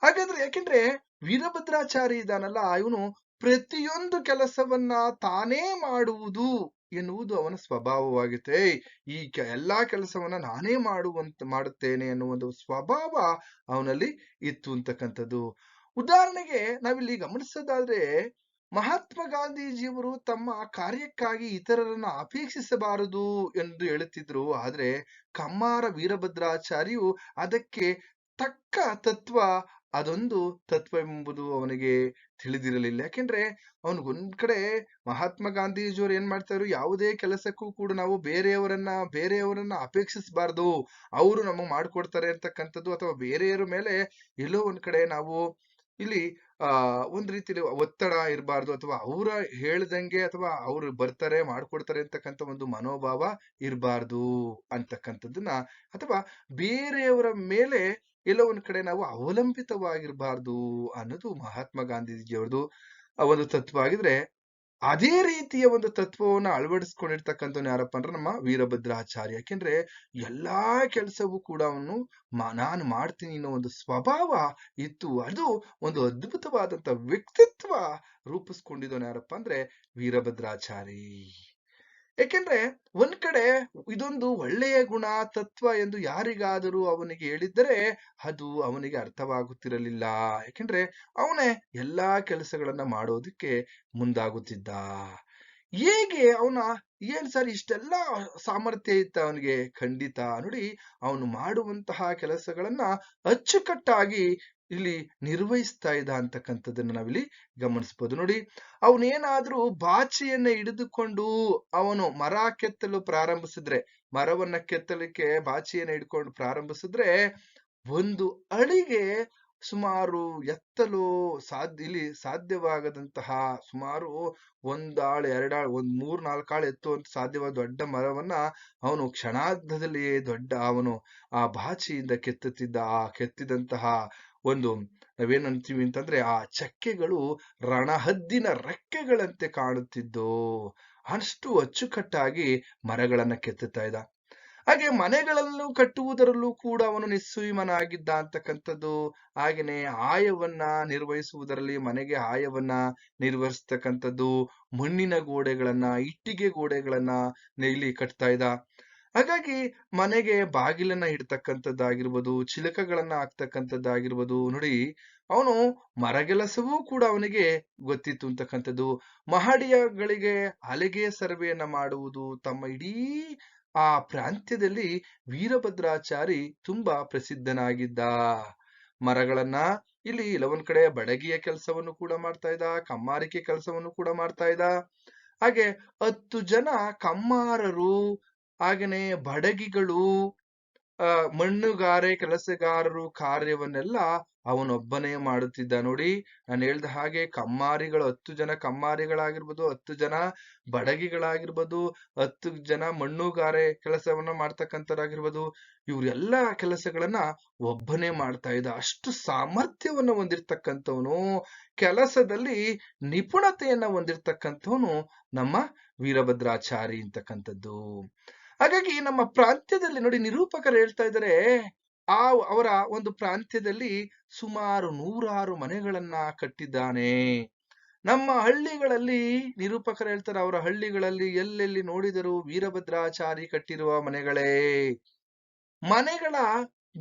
ಹಾಗಾದ್ರೆ ಯಾಕೆಂದ್ರೆ ವೀರಭದ್ರಾಚಾರಿ ಇದಾನಲ್ಲ ಇವನು ಪ್ರತಿಯೊಂದು ಕೆಲಸವನ್ನ ತಾನೇ ಮಾಡುವುದು ಎನ್ನುವುದು ಅವನ ಸ್ವಭಾವವಾಗುತ್ತೆ. ಈ ಎಲ್ಲಾ ಕೆಲಸವನ್ನ ನಾನೇ ಮಾಡುವಂತ, ಮಾಡುತ್ತೇನೆ ಅನ್ನುವ ಒಂದು ಸ್ವಭಾವ ಅವನಲ್ಲಿ ಇತ್ತು ಅಂತಕ್ಕಂಥದ್ದು. ಉದಾಹರಣೆಗೆ ನಾವಿಲ್ಲಿ ಗಮನಿಸೋದಾದ್ರೆ ಮಹಾತ್ಮ ಗಾಂಧೀಜಿಯವರು ತಮ್ಮ ಕಾರ್ಯಕ್ಕಾಗಿ ಇತರರನ್ನ ಅಪೇಕ್ಷಿಸಬಾರದು ಎಂದು ಹೇಳುತ್ತಿದ್ರು. ಆದ್ರೆ ಕಮ್ಮಾರ ವೀರಭದ್ರಾಚಾರ್ಯು ಅದಕ್ಕೆ ತಕ್ಕ ತತ್ವ ಅದೊಂದು ತತ್ವ ಎಂಬುದು ಅವನಿಗೆ ತಿಳಿದಿರಲಿಲ್ಲ ಯಾಕೆಂದ್ರೆ ಅವನಿಗೊಂದ್ ಕಡೆ ಮಹಾತ್ಮ ಗಾಂಧೀಜಿಯವರು ಏನ್ ಇದ್ರು? ಯಾವುದೇ ಕೆಲಸಕ್ಕೂ ಕೂಡ ನಾವು ಬೇರೆಯವರನ್ನ ಬೇರೆಯವರನ್ನ ಅಪೇಕ್ಷಿಸಬಾರ್ದು ಅವರು ನಮಗೆ ಮಾಡ್ಕೊಡ್ತಾರೆ ಅಂತಕ್ಕಂಥದ್ದು ಅಥವಾ ಬೇರೆಯವರ ಮೇಲೆ ಎಲ್ಲೋ ಒಂದ್ ಕಡೆ ನಾವು ಇಲ್ಲಿ, ಆ, ಒಂದ್ ರೀತಿಲಿ ಒತ್ತಡ ಇರಬಾರ್ದು ಅಥವಾ ಅವರ ಹೇಳ್ದಂಗೆ ಅಥವಾ ಅವ್ರು ಬರ್ತಾರೆ, ಮಾಡ್ಕೊಡ್ತಾರೆ ಅಂತಕ್ಕಂಥ ಒಂದು ಮನೋಭಾವ ಇರಬಾರ್ದು ಅಂತಕ್ಕಂಥದ್ದನ್ನ ಅಥವಾ ಬೇರೆಯವರ ಮೇಲೆ ಎಲ್ಲೋ ಒಂದ್ ಕಡೆ ನಾವು ಅವಲಂಬಿತವಾಗಿರ್ಬಾರ್ದು ಅನ್ನೋದು ಮಹಾತ್ಮ ಗಾಂಧೀಜಿಯವ್ರದ್ದು ಆ ಒಂದು ತತ್ವ. ಆಗಿದ್ರೆ ಅದೇ ರೀತಿಯ ಒಂದು ತತ್ವವನ್ನ ಅಳವಡಿಸ್ಕೊಂಡಿರ್ತಕ್ಕಂಥವ್ನು ಯಾರಪ್ಪ ಅಂದ್ರೆ ನಮ್ಮ ವೀರಭದ್ರಾಚಾರ್ಯ. ಯಾಕೆಂದ್ರೆ ಎಲ್ಲಾ ಕೆಲಸವೂ ಕೂಡ ಅವನು ನಾನು ಮಾಡ್ತೀನಿ ಅನ್ನೋ ಒಂದು ಸ್ವಭಾವ ಇತ್ತು. ಅದು ಒಂದು ಅದ್ಭುತವಾದಂತ ವ್ಯಕ್ತಿತ್ವ ರೂಪಿಸ್ಕೊಂಡಿದ್ದವನು ಯಾರಪ್ಪ ಅಂದ್ರೆ ವೀರಭದ್ರಾಚಾರಿ. ಯಾಕೆಂದ್ರೆ ಒಂದ್ ಕಡೆ ಇದೊಂದು ಒಳ್ಳೆಯ ಗುಣ, ತತ್ವ ಎಂದು ಯಾರಿಗಾದರೂ ಅವನಿಗೆ ಹೇಳಿದ್ದರೆ ಅದು ಅವನಿಗೆ ಅರ್ಥವಾಗುತ್ತಿರಲಿಲ್ಲ. ಯಾಕೆಂದ್ರೆ ಅವನೇ ಎಲ್ಲಾ ಕೆಲಸಗಳನ್ನ ಮಾಡೋದಕ್ಕೆ ಮುಂದಾಗುತ್ತಿದ್ದ. ಹೇಗೆ ಅವನ, ಏನ್ ಸರ್ ಇಷ್ಟೆಲ್ಲ ಸಾಮರ್ಥ್ಯ ಇತ್ತ ಅವನಿಗೆ? ಖಂಡಿತ. ನೋಡಿ, ಅವನು ಮಾಡುವಂತಹ ಕೆಲಸಗಳನ್ನ ಅಚ್ಚುಕಟ್ಟಾಗಿ ಇಲ್ಲಿ ನಿರ್ವಹಿಸ್ತಾ ಇದ್ದ ಅಂತಕ್ಕಂಥದ್ದನ್ನ ನಾವಿಲ್ಲಿ ಗಮನಿಸಬಹುದು ನೋಡಿ, ಅವನೇನಾದ್ರೂ ಬಾಚಿಯನ್ನ ಹಿಡಿದುಕೊಂಡು ಅವನು ಮರ ಕೆತ್ತಲು ಪ್ರಾರಂಭಿಸಿದ್ರೆ, ಮರವನ್ನ ಕೆತ್ತಲಿಕ್ಕೆ ಬಾಚಿಯನ್ನ ಹಿಡ್ಕೊಂಡು ಪ್ರಾರಂಭಿಸಿದ್ರೆ, ಒಂದು ಅಳಿಗೆ ಸುಮಾರು ಎತ್ತಲು ಸಾಧ್ಯ, ಇಲ್ಲಿ ಸಾಧ್ಯವಾಗದಂತಹ ಸುಮಾರು ಒಂದಾಳು ಎರಡಾಳು ಒಂದ್ ಮೂರ್ ನಾಲ್ಕಾಳು ಎತ್ತುವಂತ ಸಾಧ್ಯವಾದ ದೊಡ್ಡ ಮರವನ್ನ ಅವನು ಕ್ಷಣಾರ್ಧದಲ್ಲಿಯೇ ದೊಡ್ಡ ಅವನು ಆ ಬಾಚಿಯಿಂದ ಕೆತ್ತುತ್ತಿದ್ದ, ಆ ಕೆತ್ತಿದಂತಹ ಒಂದು ನಾವೇನಂತೀವಿ ಅಂತಂದ್ರೆ ಆ ಚಕ್ಕೆಗಳು ರಣಹದ್ದಿನ ರೆಕ್ಕೆಗಳಂತೆ ಕಾಣುತ್ತಿದ್ದು, ಅಷ್ಟು ಅಚ್ಚುಕಟ್ಟಾಗಿ ಮರಗಳನ್ನ ಕೆತ್ತುತ್ತಾ ಇದ್ದ. ಹಾಗೆ ಮನೆಗಳಲ್ಲೂ ಕಟ್ಟುವುದರಲ್ಲೂ ಕೂಡ ಅವನು ನಿಸ್ಸೀಮನಾಗಿದ್ದ ಅಂತಕ್ಕಂಥದ್ದು ಹಾಗೆಯೇ ಆಯವನ್ನ ನಿರ್ವಹಿಸುವುದರಲ್ಲಿ ಮನೆಗೆ ಆಯವನ್ನ ನಿರ್ವಹಿಸ್ತಕ್ಕಂಥದ್ದು. ಮಣ್ಣಿನ ಗೋಡೆಗಳನ್ನ, ಇಟ್ಟಿಗೆ ಗೋಡೆಗಳನ್ನ ಇಲ್ಲಿ ಕಟ್ತಾ ಇದ್ದ. ಹಾಗಾಗಿ ಮನೆಗೆ ಬಾಗಿಲನ್ನ ಇಡ್ತಕ್ಕಂಥದ್ದಾಗಿರ್ಬೋದು, ಚಿಲಕಗಳನ್ನ ಹಾಕ್ತಕ್ಕಂಥದ್ದಾಗಿರ್ಬೋದು. ನೋಡಿ, ಅವನು ಮರಗೆಲಸವೂ ಕೂಡ ಅವನಿಗೆ ಗೊತ್ತಿತ್ತು ಅಂತಕ್ಕಂಥದ್ದು. ಮಹಡಿಯಗಳಿಗೆ ಹಲಗೆ ಸರ್ವೆಯನ್ನ ಮಾಡುವುದು ತಮ್ಮ ಇಡೀ ಆ ಪ್ರಾಂತ್ಯದಲ್ಲಿ ವೀರಭದ್ರಾಚಾರಿ ತುಂಬಾ ಪ್ರಸಿದ್ಧನಾಗಿದ್ದ. ಮರಗಳನ್ನ ಇಲ್ಲಿ ಕೆಲವೊಂದ್ ಕಡೆ ಬಡಗಿಯ ಕೆಲಸವನ್ನು ಕೂಡ ಮಾಡ್ತಾ ಇದ್ದ, ಕಮ್ಮಾರಿಕೆ ಕೆಲಸವನ್ನು ಕೂಡ ಮಾಡ್ತಾ ಇದ್ದ. ಹಾಗೆ ಹತ್ತು ಜನ ಕಮ್ಮಾರರು, ಹಾಗೇನೆ ಬಡಗಿಗಳು ಮಣ್ಣುಗಾರೆ, ಕೆಲಸಗಾರರು ಕಾರ್ಯವನ್ನೆಲ್ಲ ಅವನೊಬ್ಬನೇ ಮಾಡುತ್ತಿದ್ದ ನೋಡಿ, ನಾನು ಹೇಳ್ದ ಹಾಗೆ ಕಮ್ಮಾರಿಗಳು ಹತ್ತು ಜನ ಕಮ್ಮಾರಿಗಳಾಗಿರ್ಬೋದು, ಹತ್ತು ಜನ ಬಡಗಿಗಳಾಗಿರ್ಬೋದು, ಹತ್ತು ಜನ ಮಣ್ಣುಗಾರೆ ಕೆಲಸವನ್ನ ಮಾಡ್ತಕ್ಕಂಥವ್ರಾಗಿರ್ಬೋದು ಇವ್ರೆಲ್ಲಾ ಕೆಲಸಗಳನ್ನ ಒಬ್ಬನೇ ಮಾಡ್ತಾ ಇದ್ದ. ಅಷ್ಟು ಸಾಮರ್ಥ್ಯವನ್ನ ಹೊಂದಿರ್ತಕ್ಕಂಥವನು, ಕೆಲಸದಲ್ಲಿ ನಿಪುಣತೆಯನ್ನ ಹೊಂದಿರ್ತಕ್ಕಂಥವನು ನಮ್ಮ ವೀರಭದ್ರಾಚಾರಿ ಅಂತಕ್ಕಂಥದ್ದು. ಹಾಗಾಗಿ ನಮ್ಮ ಪ್ರಾಂತ್ಯದಲ್ಲಿ ನೋಡಿ ನಿರೂಪಕರು ಹೇಳ್ತಾ ಇದ್ದಾರೆ ಆ ಅವರ ಒಂದು ಪ್ರಾಂತ್ಯದಲ್ಲಿ ಸುಮಾರು ನೂರಾರು ಮನೆಗಳನ್ನ ಕಟ್ಟಿದ್ದಾನೆ. ನಮ್ಮ ಹಳ್ಳಿಗಳಲ್ಲಿ ನಿರೂಪಕರು ಹೇಳ್ತಾರೆ, ಅವರ ಹಳ್ಳಿಗಳಲ್ಲಿ ಎಲ್ಲೆಲ್ಲಿ ನೋಡಿದರೂ ವೀರಭದ್ರಾಚಾರಿ ಕಟ್ಟಿರುವ ಮನೆಗಳೇ. ಮನೆಗಳ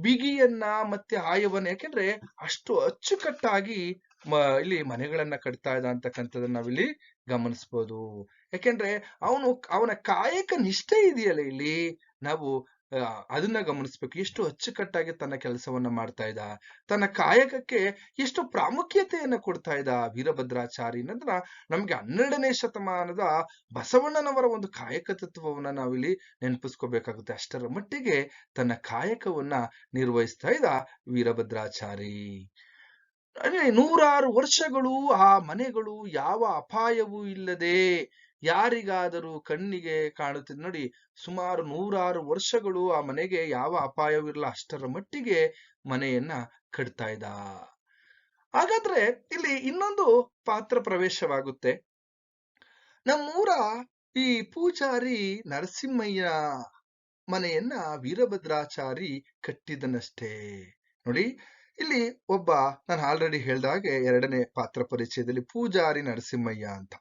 ಬಿಗಿಯನ್ನ ಮತ್ತೆ ಆಯವನ್ನ ಯಾಕೆಂದ್ರೆ ಅಷ್ಟು ಅಚ್ಚುಕಟ್ಟಾಗಿ ಇಲ್ಲಿ ಮನೆಗಳನ್ನ ಕಟ್ತಾ ಇದ್ದ ಅಂತಕ್ಕಂಥದ್ದನ್ನ ನಾವಿಲ್ಲಿ ಗಮನಿಸ್ಬೋದು. ಯಾಕೆಂದ್ರೆ ಅವನು, ಅವನ ಕಾಯಕ ನಿಷ್ಠೆ ಇದೆಯಲ್ಲ ಇಲ್ಲಿ. ನಾವು ಅದನ್ನ ಗಮನಿಸ್ಬೇಕು. ಎಷ್ಟು ಅಚ್ಚುಕಟ್ಟಾಗಿ ತನ್ನ ಕೆಲಸವನ್ನ ಮಾಡ್ತಾ ಇದ್ದ, ತನ್ನ ಕಾಯಕಕ್ಕೆ ಎಷ್ಟು ಪ್ರಾಮುಖ್ಯತೆಯನ್ನ ಕೊಡ್ತಾ ಇದ್ದ ವೀರಭದ್ರಾಚಾರಿ ಅನ್ನೋದನ್ನ ನಮ್ಗೆ ಹನ್ನೆರಡನೇ ಶತಮಾನದ ಬಸವಣ್ಣನವರ ಒಂದು ಕಾಯಕ ತತ್ವವನ್ನ ನಾವಿಲ್ಲಿ ನೆನಪಿಸ್ಕೋಬೇಕಾಗುತ್ತೆ. ಅಷ್ಟರ ಮಟ್ಟಿಗೆ ತನ್ನ ಕಾಯಕವನ್ನ ನಿರ್ವಹಿಸ್ತಾ ಇದ್ದ ವೀರಭದ್ರಾಚಾರಿ. ಅಂದ್ರೆ ನೂರಾರು ವರ್ಷಗಳು ಆ ಮನೆಗಳು ಯಾವ ಅಪಾಯವೂ ಇಲ್ಲದೆ ಯಾರಿಗಾದರೂ ಕಣ್ಣಿಗೆ ಕಾಣುತ್ತಿದೆ ನೋಡಿ, ಸುಮಾರು ನೂರಾರು ವರ್ಷಗಳು ಆ ಮನೆಗೆ ಯಾವ ಅಪಾಯವಿರಲ್ಲ ಅಷ್ಟರ ಮಟ್ಟಿಗೆ ಮನೆಯನ್ನ ಕಟ್ತಾ ಇದ್ದ. ಹಾಗಾದ್ರೆ ಇಲ್ಲಿ ಇನ್ನೊಂದು ಪಾತ್ರ ಪ್ರವೇಶವಾಗುತ್ತೆ. ನಮ್ಮೂರ ಈ ಪೂಜಾರಿ ನರಸಿಂಹಯ್ಯ ಮನೆಯನ್ನ ವೀರಭದ್ರಾಚಾರಿ ಕಟ್ಟಿದನಷ್ಟೇ. ನೋಡಿ, ಇಲ್ಲಿ ಒಬ್ಬ, ನಾನು ಆಲ್ರೆಡಿ ಹೇಳ್ದಾಗೆ ಎರಡನೇ ಪಾತ್ರ ಪರಿಚಯದಲ್ಲಿ ಪೂಜಾರಿ ನರಸಿಂಹಯ್ಯ ಅಂತ.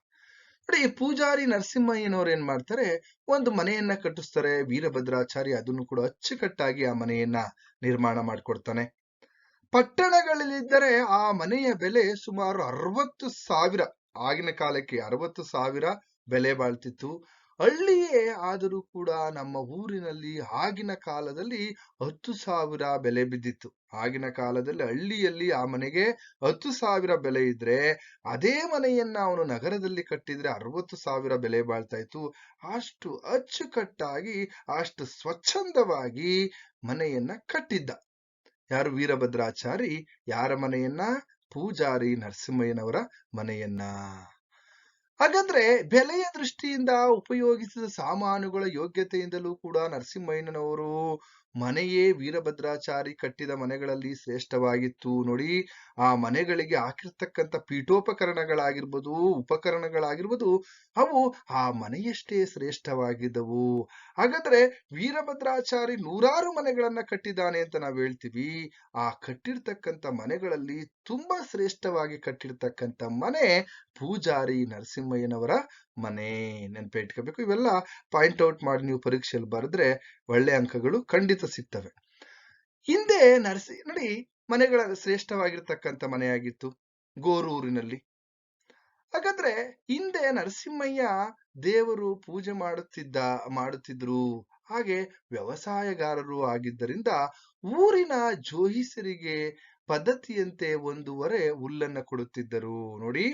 ನೋಡಿ ಈ ಪೂಜಾರಿ ನರಸಿಂಹಯ್ಯನವ್ರು ಏನ್ ಮಾಡ್ತಾರೆ, ಒಂದು ಮನೆಯನ್ನ ಕಟ್ಟಿಸ್ತಾರೆ, ವೀರಭದ್ರಾಚಾರ್ಯ ಅದನ್ನು ಕೂಡ ಅಚ್ಚುಕಟ್ಟಾಗಿ ಆ ಮನೆಯನ್ನ ನಿರ್ಮಾಣ ಮಾಡಿಕೊಡ್ತಾನೆ. ಪಟ್ಟಣಗಳಲ್ಲಿದ್ದರೆ ಆ ಮನೆಯ ಬೆಲೆ ಸುಮಾರು ಅರವತ್ತು ಸಾವಿರ, ಆಗಿನ ಕಾಲಕ್ಕೆ ಅರವತ್ತು ಸಾವಿರ ಬೆಲೆ ಬಾಳ್ತಿತ್ತು. ಹಳ್ಳಿಯೇ ಆದರೂ ಕೂಡ ನಮ್ಮ ಊರಿನಲ್ಲಿ ಆಗಿನ ಕಾಲದಲ್ಲಿ ಹತ್ತು ಸಾವಿರ ಬೆಲೆ ಬಿದ್ದಿತ್ತು. ಆಗಿನ ಕಾಲದಲ್ಲಿ ಹಳ್ಳಿಯಲ್ಲಿ ಆ ಮನೆಗೆ ಹತ್ತು ಸಾವಿರ ಬೆಲೆ ಇದ್ರೆ ಅದೇ ಮನೆಯನ್ನ ಅವನು ನಗರದಲ್ಲಿ ಕಟ್ಟಿದ್ರೆ ಅರವತ್ತು ಸಾವಿರ ಬೆಲೆ ಬಾಳ್ತಾ ಇತ್ತು. ಅಷ್ಟು ಅಚ್ಚುಕಟ್ಟಾಗಿ, ಅಷ್ಟು ಸ್ವಚ್ಛಂದವಾಗಿ ಮನೆಯನ್ನ ಕಟ್ಟಿದ್ದ. ಯಾರು ವೀರಭದ್ರಾಚಾರಿ, ಯಾರ ಮನೆಯನ್ನ? ಪೂಜಾರಿ ನರಸಿಂಹಯ್ಯನವರ ಮನೆಯನ್ನ. ಹಾಗಾದ್ರೆ ಬೆಲೆಯ ದೃಷ್ಟಿಯಿಂದ ಉಪಯೋಗಿಸಿದ ಸಾಮಾನುಗಳ ಯೋಗ್ಯತೆಯಿಂದಲೂ ಕೂಡ ನರಸಿಂಹಯ್ಯನವರು ಮನೆಯೇ ವೀರಭದ್ರಾಚಾರಿ ಕಟ್ಟಿದ ಮನೆಗಳಲ್ಲಿ ಶ್ರೇಷ್ಠವಾಗಿತ್ತು. ನೋಡಿ, ಆ ಮನೆಗಳಿಗೆ ಹಾಕಿರ್ತಕ್ಕಂಥ ಪೀಠೋಪಕರಣಗಳಾಗಿರ್ಬೋದು, ಉಪಕರಣಗಳಾಗಿರ್ಬೋದು, ಅವು ಆ ಮನೆಯಷ್ಟೇ ಶ್ರೇಷ್ಠವಾಗಿದ್ದವು. ಹಾಗಾದ್ರೆ ವೀರಭದ್ರಾಚಾರಿ ನೂರಾರು ಮನೆಗಳನ್ನ ಕಟ್ಟಿದ್ದಾನೆ ಅಂತ ನಾವು ಹೇಳ್ತೀವಿ. ಆ ಕಟ್ಟಿರ್ತಕ್ಕಂಥ ಮನೆಗಳಲ್ಲಿ ತುಂಬಾ ಶ್ರೇಷ್ಠವಾಗಿ ಕಟ್ಟಿರ್ತಕ್ಕಂಥ ಮನೆ ಪೂಜಾರಿ ನರಸಿಂಹಯ್ಯನವರ ಮನೆ ನೆನ್ಪಿಟ್ಕೋಬೇಕು. ಇವೆಲ್ಲ ಪಾಯಿಂಟ್ ಔಟ್ ಮಾಡಿ ನೀವು ಪರೀಕ್ಷೆಯಲ್ಲಿ ಬರೆದ್ರೆ ಒಳ್ಳೆ ಅಂಕಗಳು ಖಂಡಿತ ಸಿಗ್ತವೆ. ಹಿಂದೆ ನರಸಿ, ನೋಡಿ ಮನೆಗಳ ಶ್ರೇಷ್ಠವಾಗಿರ್ತಕ್ಕಂಥ ಮನೆಯಾಗಿತ್ತು ಗೋರೂರಿನಲ್ಲಿ. ಹಾಗಾದ್ರೆ ಹಿಂದೆ ನರಸಿಂಹಯ್ಯ ದೇವರು ಪೂಜೆ ಮಾಡುತ್ತಿದ್ದ, ಮಾಡುತ್ತಿದ್ರು, ಹಾಗೆ ವ್ಯವಸಾಯಗಾರರು ಆಗಿದ್ದರಿಂದ ಊರಿನ ಜೋಹಿಸರಿಗೆ ಪದ್ಧತಿಯಂತೆ ಒಂದೂವರೆ ಹುಲ್ಲನ್ನ ಕೊಡುತ್ತಿದ್ದರು. ನೋಡಿ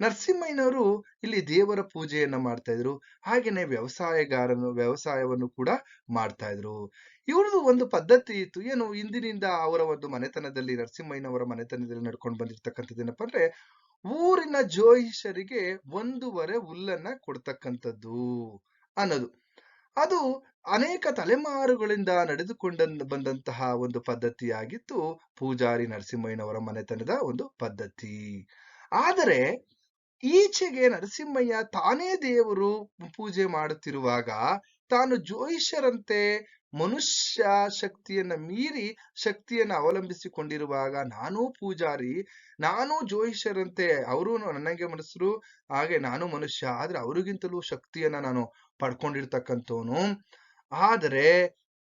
ನರಸಿಂಹಯ್ಯನವರು ಇಲ್ಲಿ ದೇವರ ಪೂಜೆಯನ್ನ ಮಾಡ್ತಾ ಇದ್ರು. ಹಾಗೇನೆ ವ್ಯವಸಾಯಗಾರನು, ವ್ಯವಸಾಯವನ್ನು ಕೂಡ ಮಾಡ್ತಾ ಇದ್ರು. ಇವ್ರದ್ದು ಒಂದು ಪದ್ಧತಿ ಇತ್ತು. ಏನು, ಇಂದಿನಿಂದ ಅವರ ಒಂದು ಮನೆತನದಲ್ಲಿ, ನರಸಿಂಹಯ್ಯನವರ ಮನೆತನದಲ್ಲಿ ನಡ್ಕೊಂಡು ಬಂದಿರ್ತಕ್ಕಂಥದ್ದು ಏನಪ್ಪ ಅಂದ್ರೆ, ಊರಿನ ಜೋಯಿಷರಿಗೆ ಒಂದೂವರೆ ಹುಲ್ಲನ್ನ ಕೊಡ್ತಕ್ಕಂಥದ್ದು ಅನ್ನೋದು. ಅದು ಅನೇಕ ತಲೆಮಾರುಗಳಿಂದ ನಡೆದುಕೊಂಡ ಬಂದಂತಹ ಒಂದು ಪದ್ಧತಿಯಾಗಿತ್ತು ಪೂಜಾರಿ ನರಸಿಂಹಯ್ಯನವರ ಮನೆತನದ ಒಂದು ಪದ್ಧತಿ. ಆದರೆ ಈಚೆಗೆ ನರಸಿಂಹಯ್ಯ ತಾನೇ ದೇವರು ಪೂಜೆ ಮಾಡುತ್ತಿರುವಾಗ ತಾನು ಜೋಯಿಷರಂತೆ ಮನುಷ್ಯ ಶಕ್ತಿಯನ್ನ ಮೀರಿ ಶಕ್ತಿಯನ್ನ ಅವಲಂಬಿಸಿಕೊಂಡಿರುವಾಗ ನಾನೂ ಪೂಜಾರಿ, ನಾನು ಜೋಯಿಷರಂತೆ, ಅವರು ನನಗೆ ಮನಸ್ಸರು, ಹಾಗೆ ನಾನು ಮನುಷ್ಯ, ಆದ್ರೆ ಅವರಿಗಿಂತಲೂ ಶಕ್ತಿಯನ್ನ ನಾನು ಪಡ್ಕೊಂಡಿರ್ತಕ್ಕಂಥವನು. ಆದರೆ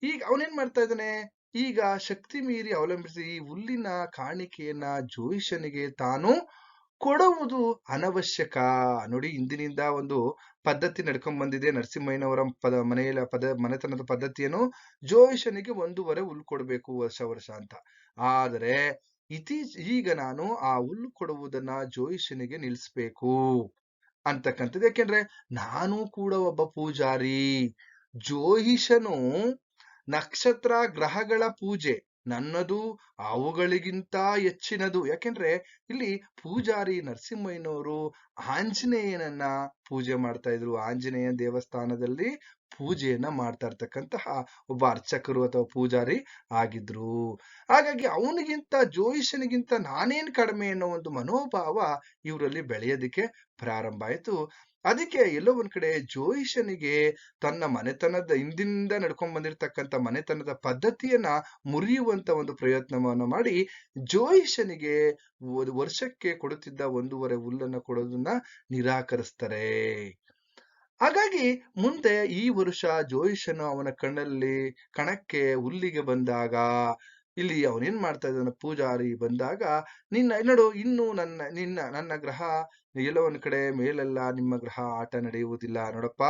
ಈಗ ಅವನೇನ್ ಮಾಡ್ತಾ ಇದ್ದಾನೆ? ಈಗ ಶಕ್ತಿ ಮೀರಿ ಅವಲಂಬಿಸಿ ಈ ಹುಲ್ಲಿನ ಕಾಣಿಕೆಯನ್ನ ಜೋಯಿಷನಿಗೆ ತಾನು ಕೊಡುವುದು ಅನವಶ್ಯಕ. ನೋಡಿ, ಇಂದಿನಿಂದ ಒಂದು ಪದ್ಧತಿ ನಡ್ಕೊಂಡ್ ಬಂದಿದೆ. ನರಸಿಂಹಯ್ಯನವರ ಪದ ಮನೆಯ ಪದ ಮನೆತನದ ಪದ್ಧತಿಯನ್ನು ಜೋಯಿಷನಿಗೆ ಒಂದೂವರೆ ಹುಲ್ಲು ಕೊಡಬೇಕು ವರ್ಷ ವರ್ಷ ಅಂತ. ಆದರೆ, ಇತ್ತೀಚೆ, ಈಗ ನಾನು ಆ ಹುಲ್ಲು ಕೊಡುವುದನ್ನ ಜೋಯಿಷನಿಗೆ ನಿಲ್ಲಿಸ್ಬೇಕು ಅಂತಕ್ಕಂಥದ್ದು. ಯಾಕೆಂದ್ರೆ, ನಾನು ಕೂಡ ಒಬ್ಬ ಪೂಜಾರಿ. ಜೋಯಿಷನು ನಕ್ಷತ್ರ ಗ್ರಹಗಳ ಪೂಜೆ. ನನ್ನದು ಅವುಗಳಿಗಿಂತ ಹೆಚ್ಚಿನದು. ಯಾಕೆಂದ್ರೆ ಇಲ್ಲಿ ಪೂಜಾರಿ ನರಸಿಂಹಯ್ಯನವರು ಆಂಜನೇಯನನ್ನ ಪೂಜೆ ಮಾಡ್ತಾ ಇದ್ರು. ಆಂಜನೇಯ ದೇವಸ್ಥಾನದಲ್ಲಿ ಪೂಜೆಯನ್ನ ಮಾಡ್ತಾ ಇರ್ತಕ್ಕಂತಹ ಒಬ್ಬ ಅರ್ಚಕರು ಅಥವಾ ಪೂಜಾರಿ ಆಗಿದ್ರು. ಹಾಗಾಗಿ ಅವನಿಗಿಂತ ಜೋಯಿಷನಿಗಿಂತ ನಾನೇನ್ ಕಡಿಮೆ ಅನ್ನೋ ಒಂದು ಮನೋಭಾವ ಇವರಲ್ಲಿ ಬೆಳೆಯೋದಿಕ್ಕೆ ಪ್ರಾರಂಭ ಆಯ್ತು. ಅದಕ್ಕೆ ಎಲ್ಲೋ ಒಂದ್ ಕಡೆ ಜೋಯಿಷನಿಗೆ ತನ್ನ ಮನೆತನದ ಹಿಂದಿಂದ ನಡ್ಕೊಂಡ್ ಬಂದಿರತಕ್ಕಂತ ಮನೆತನದ ಪದ್ಧತಿಯನ್ನ ಮುರಿಯುವಂತ ಒಂದು ಪ್ರಯತ್ನವನ್ನ ಮಾಡಿ ಜೋಯಿಷನಿಗೆ ವರ್ಷಕ್ಕೆ ಕೊಡುತ್ತಿದ್ದ ಒಂದೂವರೆ ಹುಲ್ಲನ್ನ ಕೊಡೋದನ್ನ ನಿರಾಕರಿಸ್ತಾರೆ. ಹಾಗಾಗಿ ಮುಂದೆ ಈ ವರ್ಷ ಜೋಯಿಷನು ಅವನ ಕಣ್ಣಲ್ಲಿ, ಕಣಕ್ಕೆ ಹುಲ್ಲಿಗೆ ಬಂದಾಗ ಇಲ್ಲಿ ಅವನೇನ್ ಮಾಡ್ತಾ ಇದ್ದಾನೆ? ಪೂಜಾರಿ ಬಂದಾಗ, ನಿನ್ನ, ನೋಡು, ಇನ್ನು ನನ್ನ, ನಿನ್ನ, ನನ್ನ ಗ್ರಹ ಎಲ್ಲೋ ಕಡೆ ಮೇಲೆಲ್ಲ ನಿಮ್ಮ ಗ್ರಹ ಆಟ ನಡೆಯುವುದಿಲ್ಲ. ನೋಡಪ್ಪ,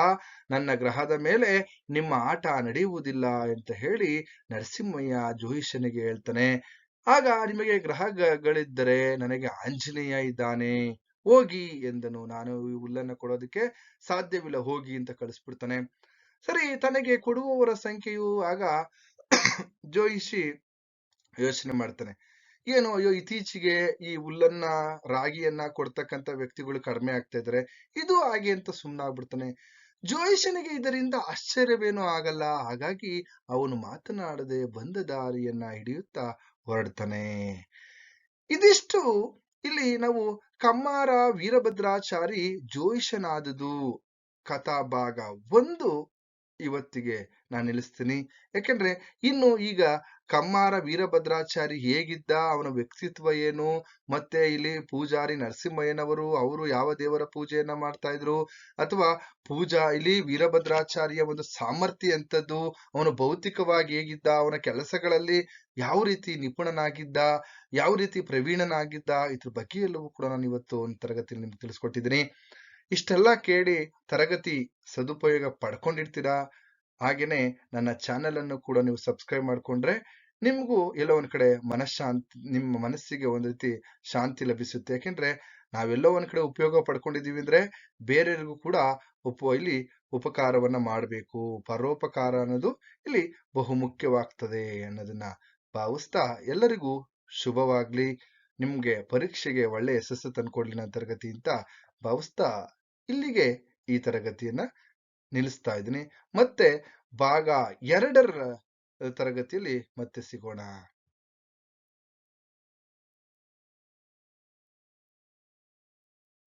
ನನ್ನ ಗ್ರಹದ ಮೇಲೆ ನಿಮ್ಮ ಆಟ ನಡೆಯುವುದಿಲ್ಲ ಅಂತ ಹೇಳಿ ನರಸಿಂಹಯ್ಯ ಜೋಯಿಷನಿಗೆ ಹೇಳ್ತಾನೆ. ಆಗ ನಿಮಗೆ ಗ್ರಹಗಳಿದ್ದರೆ ನನಗೆ ಆಂಜನೇಯ ಇದ್ದಾನೆ, ಹೋಗಿ ಎಂದನು. ನಾನು ಈ ಹುಲ್ಲನ್ನ ಕೊಡೋದಕ್ಕೆ ಸಾಧ್ಯವಿಲ್ಲ, ಹೋಗಿ ಅಂತ ಕಳಿಸ್ಬಿಡ್ತಾನೆ. ಸರಿ, ತನಗೆ ಕೊಡುವವರ ಸಂಖ್ಯೆಯು ಆಗ ಜೋಯಿಷಿ ಯೋಚನೆ ಮಾಡ್ತಾನೆ. ಏನು, ಅಯ್ಯೋ, ಇತ್ತೀಚೆಗೆ ಈ ಹುಲ್ಲನ್ನ, ರಾಗಿಯನ್ನ ಕೊಡ್ತಕ್ಕಂಥ ವ್ಯಕ್ತಿಗಳು ಕಡಿಮೆ ಆಗ್ತಾ ಇದ್ರೆ. ಇದು ಹಾಗೆ ಅಂತ ಸುಮ್ಮನಾಗ್ಬಿಡ್ತಾನೆ ಜೋಯಿಷನಿಗೆ ಇದರಿಂದ ಆಶ್ಚರ್ಯವೇನೂ ಆಗಲ್ಲ. ಹಾಗಾಗಿ ಅವನು ಮಾತನಾಡದೆ ಬಂದ ದಾರಿಯನ್ನ ಹಿಡಿಯುತ್ತಾ ಹೊರಡ್ತಾನೆ. ಇದಿಷ್ಟು. ಇಲ್ಲಿ ನಾವು ಕಮ್ಮಾರ ವೀರಭದ್ರಾಚಾರಿ ಜೋಯಿಷನಾದದು ಕಥಾ ಭಾಗ ಒಂದು ಇವತ್ತಿಗೆ ನಾನು ನಿಲ್ಲಿಸ್ತೀನಿ. ಯಾಕೆಂದ್ರೆ ಇನ್ನು ಈಗ ಕಮ್ಮಾರ ವೀರಭದ್ರಾಚಾರಿ ಹೇಗಿದ್ದ, ಅವನ ವ್ಯಕ್ತಿತ್ವ ಏನು, ಮತ್ತೆ ಇಲ್ಲಿ ಪೂಜಾರಿ ನರಸಿಂಹಯ್ಯನವರು, ಅವರು ಯಾವ ದೇವರ ಪೂಜೆಯನ್ನ ಮಾಡ್ತಾ ಇದ್ರು? ಅಥವಾ ಪೂಜಾ, ಇಲ್ಲಿ ವೀರಭದ್ರಾಚಾರ್ಯ ಒಂದು ಸಾಮರ್ಥ್ಯ ಎಂಥದ್ದು? ಅವನು ಭೌತಿಕವಾಗಿ ಹೇಗಿದ್ದ? ಅವನ ಕೆಲಸಗಳಲ್ಲಿ ಯಾವ ರೀತಿ ನಿಪುಣನಾಗಿದ್ದ? ಯಾವ ರೀತಿ ಪ್ರವೀಣನಾಗಿದ್ದ? ಇದ್ರ ಬಗ್ಗೆ ಎಲ್ಲವೂ ಕೂಡ ನಾನು ಇವತ್ತು ಒಂದು ತರಗತಿಯಲ್ಲಿ ನಿಮ್ಗೆ ತಿಳಿಸ್ಕೊಟ್ಟಿದ್ದೀನಿ. ಇಷ್ಟೆಲ್ಲ ಕೇಳಿ ತರಗತಿ ಸದುಪಯೋಗ ಪಡ್ಕೊಂಡಿರ್ತೀರಾ? ಹಾಗೇನೆ ನನ್ನ ಚಾನೆಲ್ ಅನ್ನು ಕೂಡ ನೀವು ಸಬ್ಸ್ಕ್ರೈಬ್ ಮಾಡ್ಕೊಂಡ್ರೆ ನಿಮಗೂ ಎಲ್ಲೋ ಒಂದು ಕಡೆ ಮನಃಶಾಂತಿ, ನಿಮ್ಮ ಮನಸ್ಸಿಗೆ ಒಂದು ರೀತಿ ಶಾಂತಿ ಲಭಿಸುತ್ತೆ. ಯಾಕೆಂದ್ರೆ ನಾವೆಲ್ಲೋ ಒಂದು ಕಡೆ ಉಪಯೋಗ ಪಡ್ಕೊಂಡಿದ್ದೀವಿ ಅಂದ್ರೆ ಬೇರೆಯವರಿಗೂ ಕೂಡ ಉಪ, ಇಲ್ಲಿ ಉಪಕಾರವನ್ನ ಮಾಡಬೇಕು. ಪರೋಪಕಾರ ಅನ್ನೋದು ಇಲ್ಲಿ ಬಹು ಮುಖ್ಯವಾಗ್ತದೆ ಅನ್ನೋದನ್ನ ಭಾವಿಸ್ತಾ ಎಲ್ಲರಿಗೂ ಶುಭವಾಗ್ಲಿ. ನಿಮ್ಗೆ ಪರೀಕ್ಷೆಗೆ ಒಳ್ಳೆ ಯಶಸ್ಸು ತಂದ್ಕೊಡ್ಲಿ ನನ್ನ ತರಗತಿ ಅಂತ ಭಾವಿಸ್ತಾ ಇಲ್ಲಿಗೆ ಈ ತರಗತಿಯನ್ನ ನಿಲ್ಲಿಸ್ತಾ ಇದ್ದೀನಿ. ಮತ್ತೆ ಭಾಗ ಎರಡರ ತರಗತಿಯಲ್ಲಿ ಮತ್ತೆ ಸಿಗೋಣ.